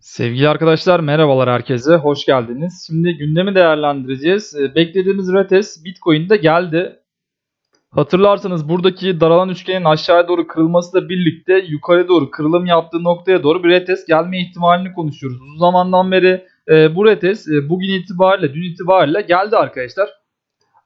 Sevgili arkadaşlar merhabalar herkese, hoş geldiniz. Şimdi gündemi değerlendireceğiz. Ee, Beklediğimiz retest Bitcoin'de geldi. Hatırlarsanız buradaki daralan üçgenin aşağıya doğru kırılmasıyla birlikte yukarı doğru kırılım yaptığı noktaya doğru bir retest gelme ihtimalini konuşuyoruz. Uzun zamandan beri e, bu retest e, bugün itibariyle, dün itibariyle geldi arkadaşlar.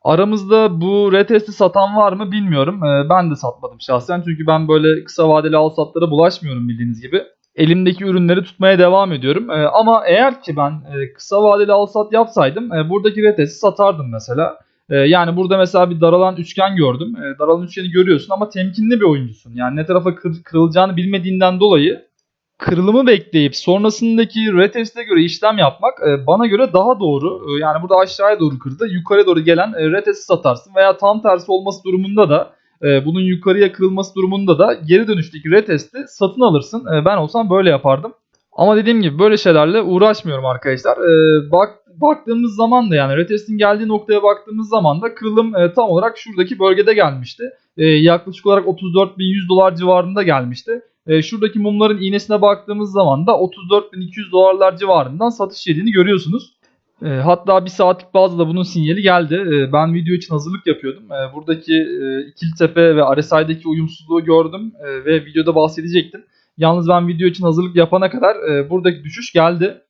Aramızda bu retesti satan var mı bilmiyorum. E, ben de satmadım şahsen çünkü ben böyle kısa vadeli al satlara bulaşmıyorum bildiğiniz gibi elimdeki ürünleri tutmaya devam ediyorum. E, ama eğer ki ben e, kısa vadeli al sat yapsaydım e, buradaki retesti satardım mesela. E, yani burada mesela bir daralan üçgen gördüm. E, daralan üçgeni görüyorsun ama temkinli bir oyuncusun. Yani ne tarafa kır- kırılacağını bilmediğinden dolayı kırılımı bekleyip sonrasındaki reteste göre işlem yapmak e, bana göre daha doğru. E, yani burada aşağıya doğru kırdı. Yukarıya doğru gelen e, retesti satarsın veya tam tersi olması durumunda da e, bunun yukarıya kırılması durumunda da geri dönüşteki retesti satın alırsın. E, ben olsam böyle yapardım. Ama dediğim gibi böyle şeylerle uğraşmıyorum arkadaşlar. E, bak baktığımız zaman da yani retestin geldiği noktaya baktığımız zaman da kırılım e, tam olarak şuradaki bölgede gelmişti. E, yaklaşık olarak 34.100 dolar civarında gelmişti. E, şuradaki mumların iğnesine baktığımız zaman da 34.200 dolarlar civarından satış yediğini görüyorsunuz. E, hatta bir saatlik bazda bunun sinyali geldi. E, ben video için hazırlık yapıyordum. E, buradaki e, İkiltepe ve RSI'deki uyumsuzluğu gördüm e, ve videoda bahsedecektim. Yalnız ben video için hazırlık yapana kadar e, buradaki düşüş geldi.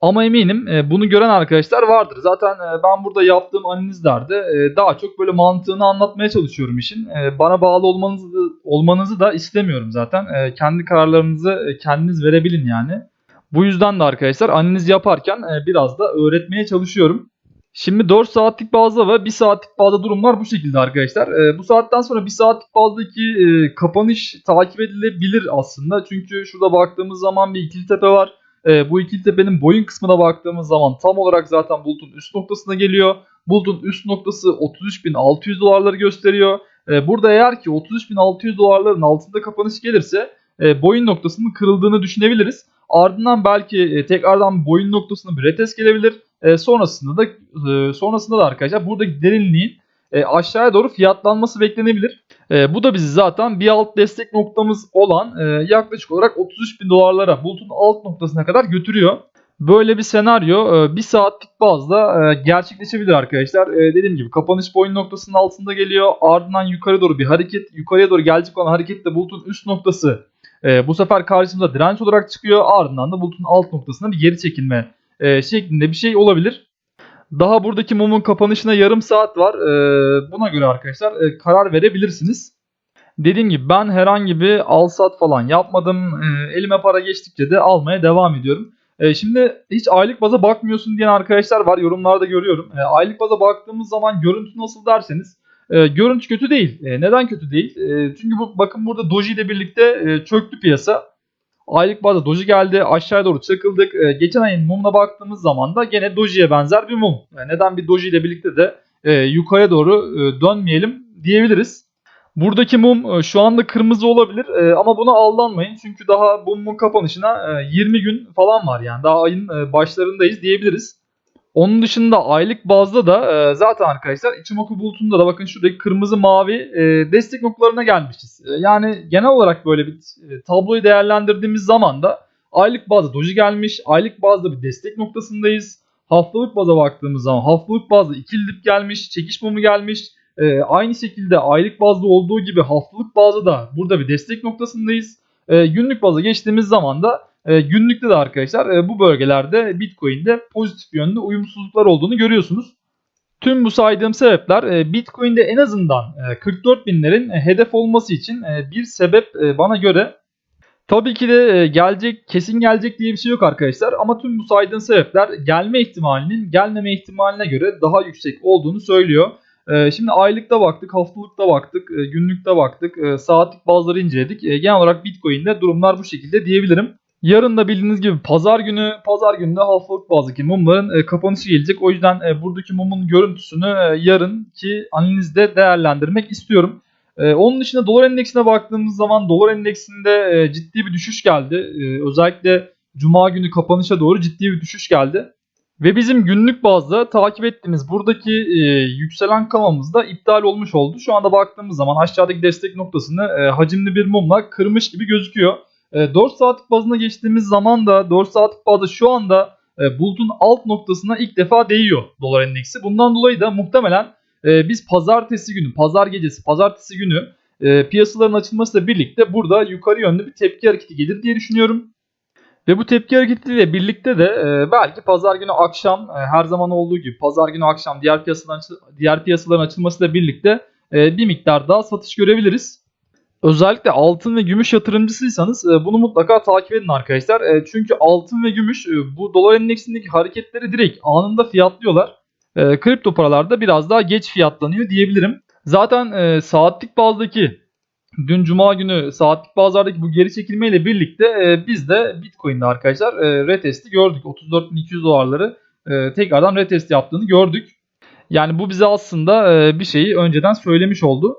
Ama eminim e, bunu gören arkadaşlar vardır. Zaten ben burada yaptığım analizlerde daha çok böyle mantığını anlatmaya çalışıyorum işin. Bana bağlı olmanızı, olmanızı da istemiyorum zaten. Kendi kararlarınızı kendiniz verebilin yani. Bu yüzden de arkadaşlar analiz yaparken e, biraz da öğretmeye çalışıyorum. Şimdi 4 saatlik bazda ve 1 saatlik bazda durumlar bu şekilde arkadaşlar. E, bu saatten sonra 1 saatlik bazdaki e, kapanış takip edilebilir aslında. Çünkü şurada baktığımız zaman bir ikili tepe var. E, bu ikili tepenin boyun kısmına baktığımız zaman tam olarak zaten bulutun üst noktasına geliyor. Bulutun üst noktası 33.600 dolarları gösteriyor. Burada eğer ki 33.600 dolarların altında kapanış gelirse boyun noktasının kırıldığını düşünebiliriz. Ardından belki e, tekrardan boyun noktasına bir retest gelebilir. E, sonrasında da e, sonrasında da arkadaşlar buradaki derinliğin e, aşağıya doğru fiyatlanması beklenebilir. E, bu da bizi zaten bir alt destek noktamız olan e, yaklaşık olarak 33 bin dolarlara bulutun alt noktasına kadar götürüyor. Böyle bir senaryo e, bir saatlik bazda e, gerçekleşebilir arkadaşlar. E, dediğim gibi kapanış boyun noktasının altında geliyor. Ardından yukarı doğru bir hareket, yukarıya doğru gelecek olan hareketle bulutun üst noktası e, bu sefer karşımıza direnç olarak çıkıyor. Ardından da bulutun alt noktasına bir geri çekilme e, şeklinde bir şey olabilir. Daha buradaki mumun kapanışına yarım saat var. E, buna göre arkadaşlar e, karar verebilirsiniz. Dediğim gibi ben herhangi bir al sat falan yapmadım. E, elime para geçtikçe de almaya devam ediyorum. E, şimdi hiç aylık baza bakmıyorsun diyen arkadaşlar var. Yorumlarda görüyorum. E, aylık baza baktığımız zaman görüntü nasıl derseniz e, görüntü kötü değil. E, neden kötü değil? E, çünkü bu bakın burada Doji ile birlikte e, çöktü piyasa. Aylık bazda Doji geldi. Aşağıya doğru çakıldık. E, geçen ayın mumuna baktığımız zaman da gene Doji'ye benzer bir mum. E, neden bir Doji ile birlikte de e, yukarıya doğru e, dönmeyelim diyebiliriz. Buradaki mum e, şu anda kırmızı olabilir e, ama buna aldanmayın. Çünkü daha bu mumun kapanışına e, 20 gün falan var yani. Daha ayın e, başlarındayız diyebiliriz. Onun dışında aylık bazda da e, zaten arkadaşlar Ichimoku bulutunda da bakın şuradaki kırmızı mavi e, destek noktalarına gelmişiz. E, yani genel olarak böyle bir e, tabloyu değerlendirdiğimiz zaman da aylık bazda doji gelmiş. Aylık bazda bir destek noktasındayız. Haftalık baza baktığımız zaman haftalık bazda ikili dip gelmiş. Çekiş mumu gelmiş. E, aynı şekilde aylık bazda olduğu gibi haftalık bazda da burada bir destek noktasındayız. E, günlük baza geçtiğimiz zaman da e, günlükte de arkadaşlar e, bu bölgelerde Bitcoin'de pozitif yönlü uyumsuzluklar olduğunu görüyorsunuz. Tüm bu saydığım sebepler e, Bitcoin'de en azından e, 44 binlerin hedef olması için bir sebep bana göre. Tabii ki de gelecek, kesin gelecek diye bir şey yok arkadaşlar ama tüm bu saydığım sebepler gelme ihtimalinin gelmeme ihtimaline göre daha yüksek olduğunu söylüyor. Şimdi aylıkta baktık, haftalıkta baktık, günlükte baktık, saatlik bazıları inceledik. Genel olarak Bitcoin'de durumlar bu şekilde diyebilirim. Yarın da bildiğiniz gibi pazar günü pazar günü de haftalık bazdaki mumların e, kapanışı gelecek. O yüzden e, buradaki mumun görüntüsünü e, yarınki analizde değerlendirmek istiyorum. E, onun dışında dolar endeksine baktığımız zaman dolar endeksinde e, ciddi bir düşüş geldi. E, özellikle cuma günü kapanışa doğru ciddi bir düşüş geldi. Ve bizim günlük bazda takip ettiğimiz buradaki e, yükselen kavamız da iptal olmuş oldu. Şu anda baktığımız zaman aşağıdaki destek noktasını e, hacimli bir mumla kırmış gibi gözüküyor. E, 4 saatlik bazına geçtiğimiz zaman da 4 saatlik bazda şu anda e, bulutun alt noktasına ilk defa değiyor dolar endeksi. Bundan dolayı da muhtemelen e, biz pazartesi günü, pazar gecesi, pazartesi günü e, piyasaların açılmasıyla birlikte burada yukarı yönlü bir tepki hareketi gelir diye düşünüyorum. Ve bu tepki hareketiyle birlikte de e, belki pazar günü akşam e, her zaman olduğu gibi pazar günü akşam diğer piyasaların diğer piyasaların açılmasıyla birlikte e, bir miktar daha satış görebiliriz. Özellikle altın ve gümüş yatırımcısıysanız e, bunu mutlaka takip edin arkadaşlar. E, çünkü altın ve gümüş e, bu dolar endeksindeki hareketleri direkt anında fiyatlıyorlar. Kripto paralarda biraz daha geç fiyatlanıyor diyebilirim. Zaten saatlik bazdaki dün cuma günü saatlik bazlardaki bu geri çekilmeyle birlikte biz de Bitcoin'de arkadaşlar retesti gördük. 34.200 dolarları tekrardan retest yaptığını gördük. Yani bu bize aslında bir şeyi önceden söylemiş oldu.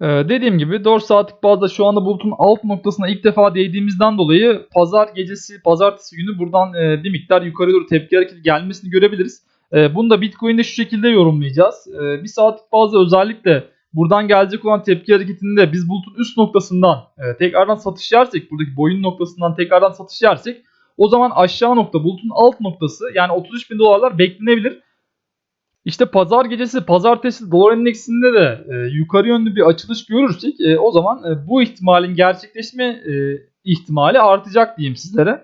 Ee, dediğim gibi 4 saatlik bazda şu anda bulutun alt noktasına ilk defa değdiğimizden dolayı pazar gecesi, pazartesi günü buradan e, bir miktar yukarı doğru tepki hareketi gelmesini görebiliriz. E, bunu da Bitcoin'de şu şekilde yorumlayacağız. E, bir saatlik bazda özellikle buradan gelecek olan tepki hareketinde biz bulutun üst noktasından e, tekrardan satış yersek, buradaki boyun noktasından tekrardan satış yersek o zaman aşağı nokta bulutun alt noktası yani 33 bin dolarlar beklenebilir. İşte pazar gecesi pazartesi dolar endeksinde de e, yukarı yönlü bir açılış görürsek e, o zaman e, bu ihtimalin gerçekleşme e, ihtimali artacak diyeyim sizlere.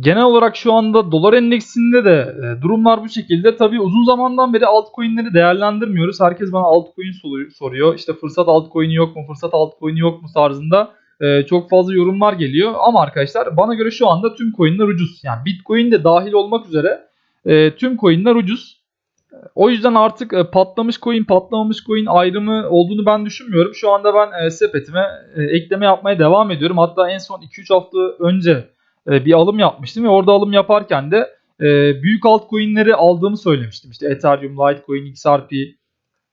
Genel olarak şu anda dolar endeksinde de e, durumlar bu şekilde. Tabii uzun zamandan beri altcoin'leri değerlendirmiyoruz. Herkes bana altcoin soruyor. İşte fırsat altcoin'i yok mu, fırsat altcoin'i yok mu tarzında e, çok fazla yorumlar geliyor. Ama arkadaşlar bana göre şu anda tüm coin'ler ucuz. Yani Bitcoin de dahil olmak üzere e, tüm coin'ler ucuz. O yüzden artık e, patlamış coin patlamamış coin ayrımı olduğunu ben düşünmüyorum. Şu anda ben e, sepetime e, ekleme yapmaya devam ediyorum. Hatta en son 2-3 hafta önce bir alım yapmıştım ve orada alım yaparken de büyük altcoin'leri aldığımı söylemiştim. İşte Ethereum, Litecoin, XRP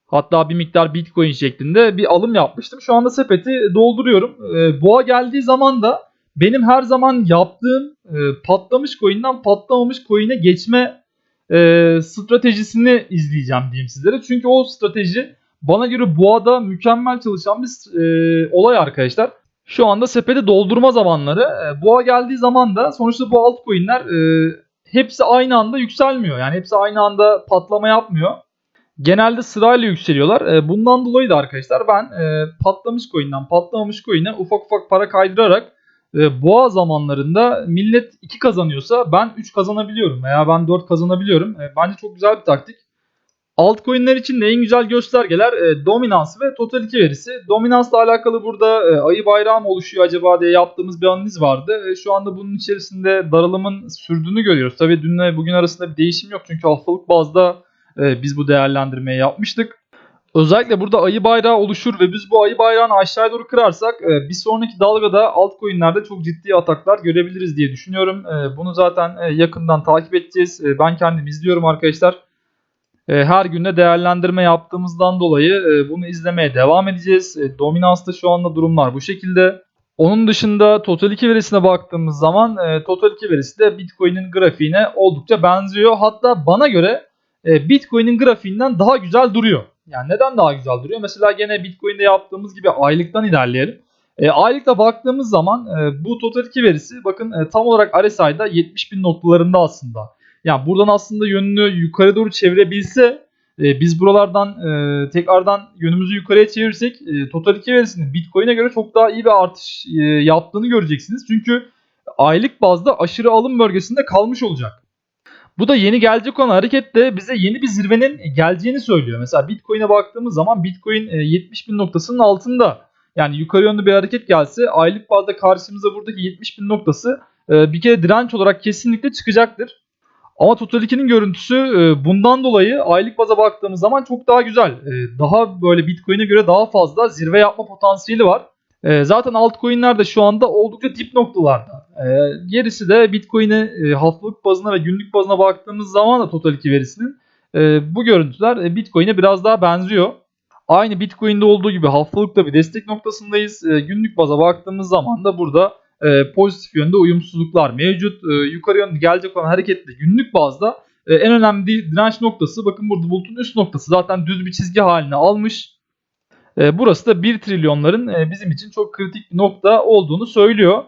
hatta bir miktar Bitcoin şeklinde bir alım yapmıştım. Şu anda sepeti dolduruyorum. Boğa geldiği zaman da benim her zaman yaptığım patlamış coin'den patlamamış coin'e geçme e, stratejisini izleyeceğim diyeyim sizlere. Çünkü o strateji bana göre boğada mükemmel çalışan bir e, olay arkadaşlar. Şu anda sepeti doldurma zamanları. E, boğa geldiği zaman da sonuçta bu altcoin'ler e, hepsi aynı anda yükselmiyor. Yani hepsi aynı anda patlama yapmıyor. Genelde sırayla yükseliyorlar. E, bundan dolayı da arkadaşlar ben e, patlamış coin'den patlamamış coin'e ufak ufak para kaydırarak e, boğa zamanlarında millet 2 kazanıyorsa ben 3 kazanabiliyorum veya ben 4 kazanabiliyorum. E, bence çok güzel bir taktik. Altcoin'ler için de en güzel göstergeler e, dominans ve total 2 verisi. Dominansla alakalı burada e, ayı bayrağı mı oluşuyor acaba diye yaptığımız bir analiz vardı. E, şu anda bunun içerisinde daralımın sürdüğünü görüyoruz. Tabii dünle bugün arasında bir değişim yok çünkü haftalık bazda biz bu değerlendirmeyi yapmıştık. Özellikle burada ayı bayrağı oluşur ve biz bu ayı bayrağını aşağıya doğru kırarsak e, bir sonraki dalgada altcoin'lerde çok ciddi ataklar görebiliriz diye düşünüyorum. E, bunu zaten e, yakından takip edeceğiz. Ben kendim izliyorum arkadaşlar. Her günde değerlendirme yaptığımızdan dolayı bunu izlemeye devam edeceğiz. Dominansta şu anda durumlar bu şekilde. Onun dışında Total 2 verisine baktığımız zaman Total 2 verisi de Bitcoin'in grafiğine oldukça benziyor. Hatta bana göre Bitcoin'in grafiğinden daha güzel duruyor. Yani neden daha güzel duruyor? Mesela gene Bitcoin'de yaptığımız gibi aylıktan ilerleyelim. E, aylıkta baktığımız zaman e, bu Total 2 verisi bakın e, tam olarak RSI'da 70 bin noktalarında aslında. Yani buradan aslında yönünü yukarı doğru çevirebilse e, biz buralardan e, tekrardan yönümüzü yukarıya çevirirsek e, Total 2 verisinin Bitcoin'e göre çok daha iyi bir artış e, yaptığını göreceksiniz. Çünkü aylık bazda aşırı alım bölgesinde kalmış olacak. Bu da yeni gelecek olan hareket de bize yeni bir zirvenin geleceğini söylüyor. Mesela Bitcoin'e baktığımız zaman Bitcoin 70 e, bin noktasının altında. Yani yukarı yönlü bir hareket gelse aylık bazda karşımıza buradaki 70 bin noktası e, bir kere direnç olarak kesinlikle çıkacaktır. Ama Total 2'nin görüntüsü e, bundan dolayı aylık baza baktığımız zaman çok daha güzel. Daha böyle Bitcoin'e göre daha fazla zirve yapma potansiyeli var. E, zaten altcoin'ler de şu anda oldukça dip noktalarda. E, gerisi de Bitcoin'e e, haftalık bazına ve günlük bazına baktığımız zaman da Total 2 verisinin e, bu görüntüler e, Bitcoin'e biraz daha benziyor. Aynı Bitcoin'de olduğu gibi haftalıkta bir destek noktasındayız. E, günlük baza baktığımız zaman da burada e, pozitif yönde uyumsuzluklar mevcut. E, yukarı yönde gelecek olan hareketle günlük bazda e, en önemli direnç noktası bakın burada bulutun üst noktası zaten düz bir çizgi haline almış. E, burası da 1 trilyonların e, bizim için çok kritik bir nokta olduğunu söylüyor.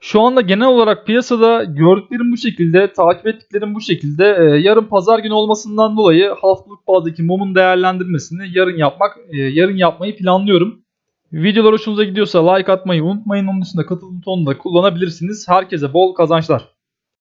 Şu anda genel olarak piyasada gördüklerim bu şekilde, takip ettiklerim bu şekilde. Ee, yarın pazar günü olmasından dolayı haftalık bazdaki mumun değerlendirmesini yarın yapmak, e, yarın yapmayı planlıyorum. Videolar hoşunuza gidiyorsa like atmayı unutmayın. Onun dışında katıl butonunu da kullanabilirsiniz. Herkese bol kazançlar.